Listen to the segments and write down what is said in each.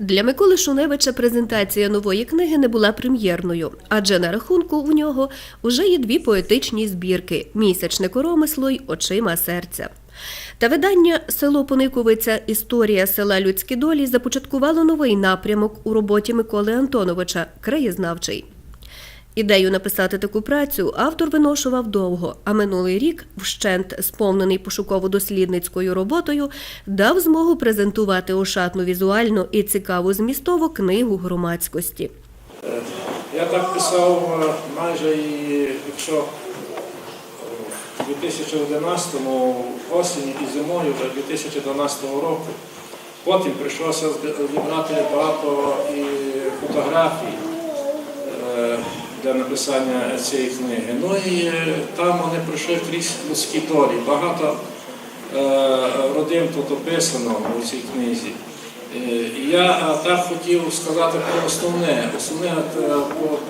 Для Миколи Шуневича презентація нової книги не була прем'єрною, адже на рахунку в нього вже є дві поетичні збірки Місячне коромисло й очима серця. Та видання Село Пониковиця Історія села Людські долі започаткувало новий напрямок у роботі Миколи Антоновича краєзнавчий. Ідею написати таку працю автор виношував довго, а минулий рік, вщент сповнений пошуково-дослідницькою роботою, дав змогу презентувати ошатну візуальну і цікаву змістову книгу громадськості. Е, Я так писав е, майже і якщо у 2011-му осені і зимою вже 2012 року. Потім прийшлося зібрати багато і фотографій е, для написання цієї книги. Ну і е, там вони пройшли крізь людські долі. Багато е, родин тут описано у цій книзі. Е, Я так хотів сказати про основне, основне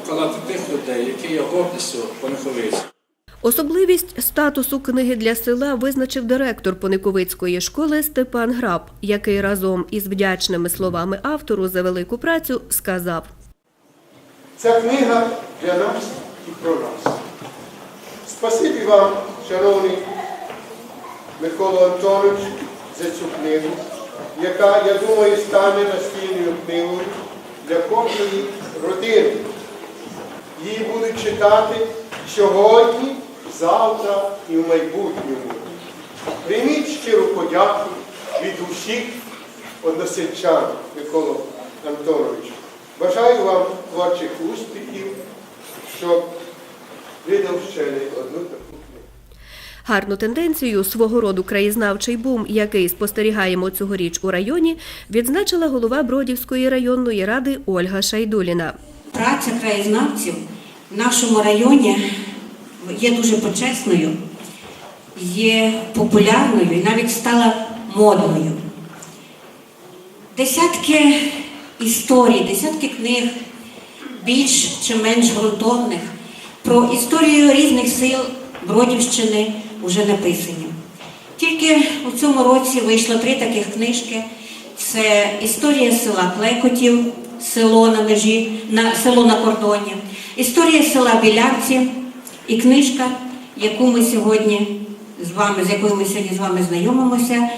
показати тих людей, які є гордістю Пониховиці. Особливість статусу книги для села визначив директор Пониковицької школи Степан Граб, який разом із вдячними словами автору за велику працю сказав. Ця книга для нас і про нас. Спасибі вам, шановний Микола Антонович, за цю книгу, яка, я думаю, стане настільною книгою для кожної родини. Її будуть читати сьогодні, завтра і в майбутньому. Прийміть щиру подяку від усіх односельчан, Микола Антоновичу. Бажаю вам творчих успіхів, щоб видав ще не одну таку. Гарну тенденцію свого роду краєзнавчий бум, який спостерігаємо цьогоріч у районі, відзначила голова Бродівської районної ради Ольга Шайдуліна. Праця краєзнавців в нашому районі є дуже почесною, є популярною і навіть стала модною. Десятки історій, десятки книг, більш чи менш ґрунтовних, про історію різних сил Бродівщини вже написані. Тільки у цьому році вийшло три таких книжки. Це історія села Клекотів, село на межі, на село на кордоні, історія села Білявці і книжка, яку ми сьогодні з вами, з якою ми сьогодні з вами знайомимося,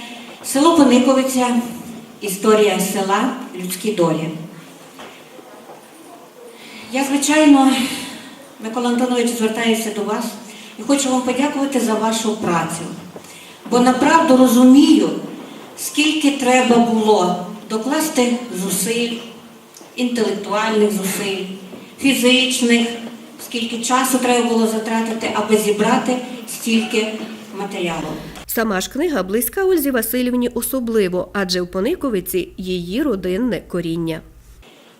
село Пониковиця, історія села Людські долі. Я, звичайно, Микола Антонович, звертаюся до вас і хочу вам подякувати за вашу працю. Бо направду розумію, скільки треба було докласти зусиль, інтелектуальних зусиль, фізичних, скільки часу треба було затратити, аби зібрати стільки матеріалу. Сама ж книга близька Ользі Васильівні особливо, адже в Пониковиці її родинне коріння.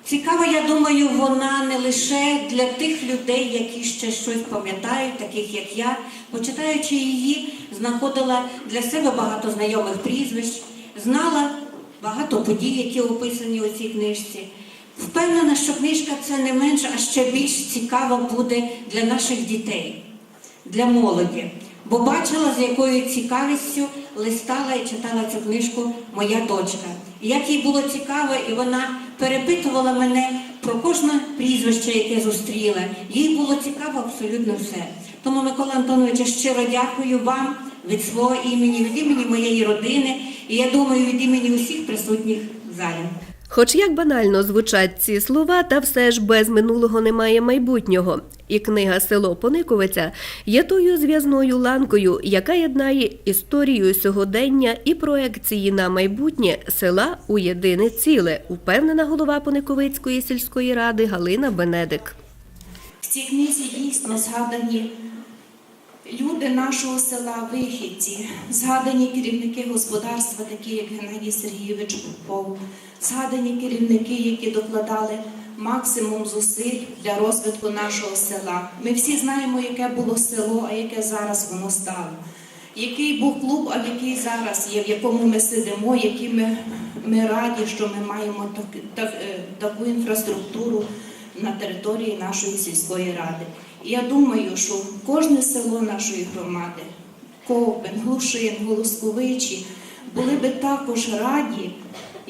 Цікава, я думаю, вона не лише для тих людей, які ще щось пам'ятають, таких як я. Почитаючи її, знаходила для себе багато знайомих прізвищ, знала багато подій, які описані у цій книжці. Впевнена, що книжка це не менше, а ще більш цікава буде для наших дітей, для молоді. Бо бачила, з якою цікавістю листала і читала цю книжку моя дочка. Як їй було цікаво, і вона перепитувала мене про кожне прізвище, яке зустріла. Їй було цікаво абсолютно все. Тому, Микола Антонович, щиро дякую вам від свого імені, від імені моєї родини, і я думаю, від імені усіх присутніх в залі. Хоч як банально звучать ці слова, та все ж без минулого немає майбутнього. І книга Село Пониковиця є тою зв'язною ланкою, яка єднає історію сьогодення і проекції на майбутнє села у єдине ціле, упевнена голова Пониковицької сільської ради Галина Бенедик. В цій книзі дійсно згадані люди нашого села, вихідці, згадані керівники господарства, такі як Геннадій Сергійович Попов, згадані керівники, які докладали максимум зусиль для розвитку нашого села. Ми всі знаємо, яке було село, а яке зараз воно стало. Який був клуб, а який зараз є, в якому ми сидимо, які ми, ми раді, що ми маємо так, так, е, таку інфраструктуру на території нашої сільської ради. І я думаю, що кожне село нашої громади, Ковбин, Глушин, Голосковичі, були би також раді,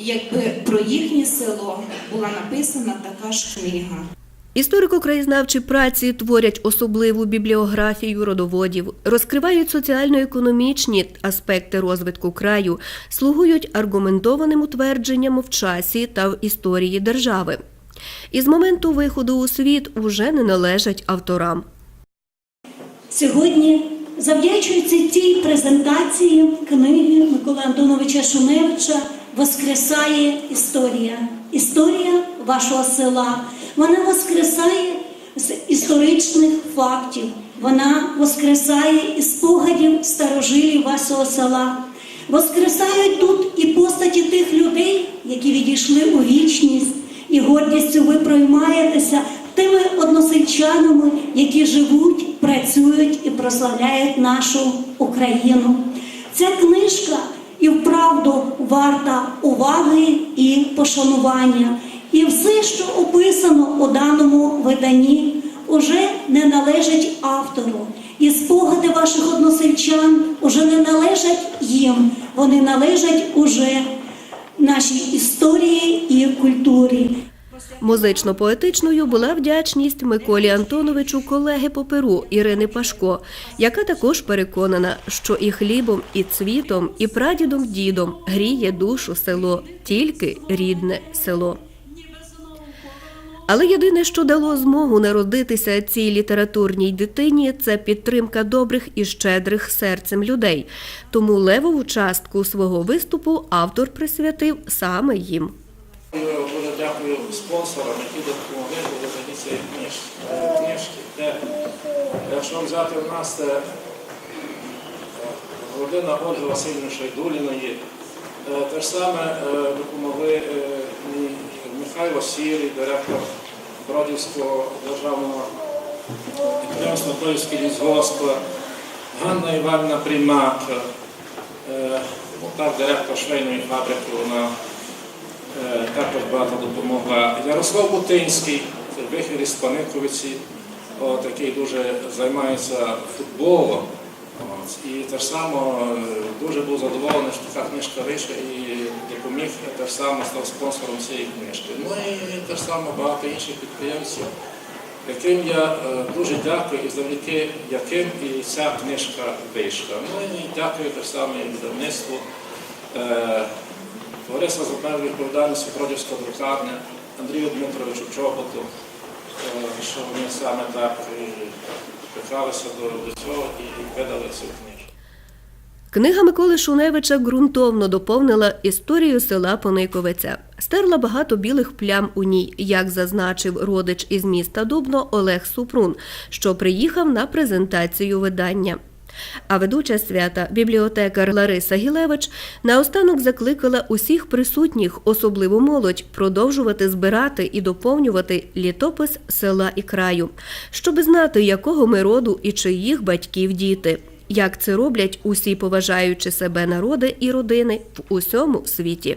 якби про їхнє село була написана така ж книга. Історико-краєзнавчі праці творять особливу бібліографію родоводів, розкривають соціально-економічні аспекти розвитку краю, слугують аргументованим утвердженням в часі та в історії держави. І з моменту виходу у світ уже не належать авторам. Сьогодні, завдячуючи цій презентації книги Миколи Антоновича Шуневича Воскресає історія. Історія вашого села. Вона воскресає з історичних фактів. Вона воскресає із спогадів старожилів вашого села. Воскресають тут і постаті тих людей, які відійшли у вічність, і гордістю ви проймаєтеся тими односельчанами, які живуть, працюють і прославляють нашу Україну. Ця книжка і вправду варта уваги і пошанування. І все, що описано у даному виданні, уже не належить автору. І спогади ваших односельчан уже не належать їм, вони належать уже нашій історії і культурі. Музично-поетичною була вдячність Миколі Антоновичу колеги по перу Ірини Пашко, яка також переконана, що і хлібом, і цвітом, і прадідом дідом гріє душу село, тільки рідне село. Але єдине, що дало змогу народитися цій літературній дитині, це підтримка добрих і щедрих серцем людей. Тому левову частку свого виступу автор присвятив саме їм. Дуже дякую спонсорам, які допомогли у цієї е, книжки. Де, якщо взяти в нас це, е, родина Ольги Васильівни Шайдуліної, е, те ж саме е, допомогли е, Михайло Сірий, директор Бродівського державного підприємства Бродівський лісгосп, Ганна Іванівна Примак, е, директор швейної фабрики, вона Е, також багато допомогла. Ярослав Бутинський, вихід із Паниковиці, от, який дуже займається футболом. І ж само е, дуже був задоволений, що така книжка вийшла і допоміг ж само став спонсором цієї книжки. Ну і ж само багато інших підприємців, яким я е, дуже дякую і завдяки яким і ця книжка вийшла. Ну і дякую те ж саме і видавництву. Товариство з обмеженою відповідальністю Бродівська друкарня, Андрію Дмитровичу Чоботу, е, що вони саме так і до, цього і видали цю книжку. Книга Миколи Шуневича ґрунтовно доповнила історію села Пониковиця. Стерла багато білих плям у ній, як зазначив родич із міста Дубно Олег Супрун, що приїхав на презентацію видання. А ведуча свята, бібліотекар Лариса Гілевич, наостанок закликала усіх присутніх, особливо молодь, продовжувати збирати і доповнювати літопис села і краю, щоб знати, якого ми роду і чиїх батьків діти. Як це роблять усі поважаючи себе народи і родини в усьому світі.